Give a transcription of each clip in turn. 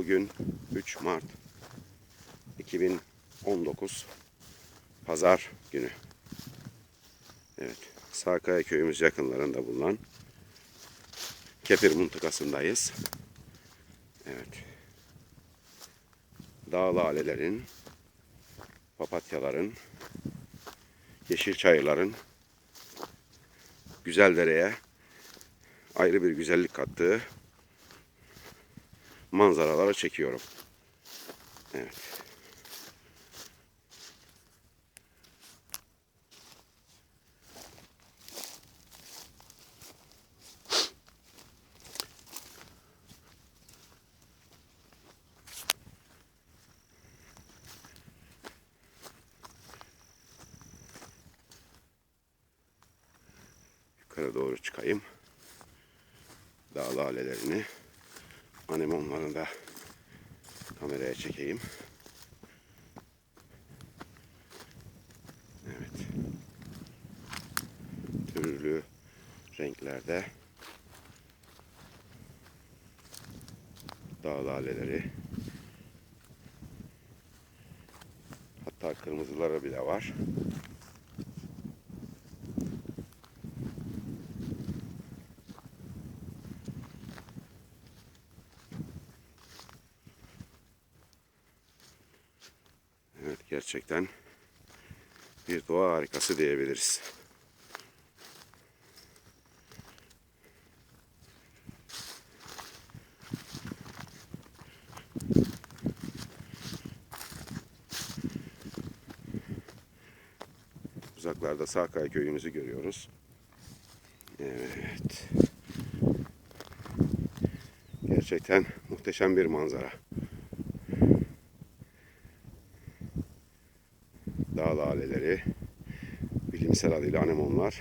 Bugün 3 Mart 2019 Pazar günü. Evet, Sarkaya köyümüz yakınlarında bulunan Kepir mıntıkasındayız. Evet. Dağ lalelerin, papatyaların, yeşil çayırların güzel dereye ayrı bir güzellik kattığı manzaraları çekiyorum. Evet. Yukarı doğru çıkayım. Dağ lalelerini, anemonlarını da kameraya çekeyim. Evet. Türlü renklerde dağ laleleri. Hatta kırmızıları bile var. Evet gerçekten bir doğa harikası diyebiliriz. Uzaklarda Sakay köyümüzü görüyoruz. Evet. Gerçekten muhteşem bir manzara. Dağ laleleri, bilimsel adıyla anemonlar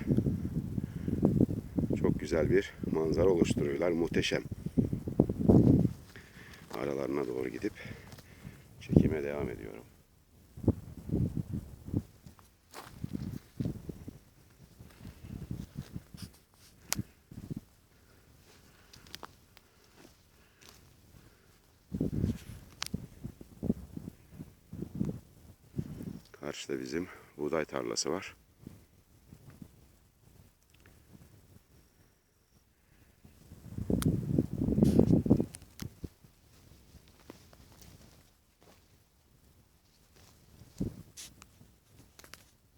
çok güzel bir manzara oluşturuyorlar. Muhteşem. Aralarına doğru gidip çekime devam ediyorum. Karşıda bizim buğday tarlası var.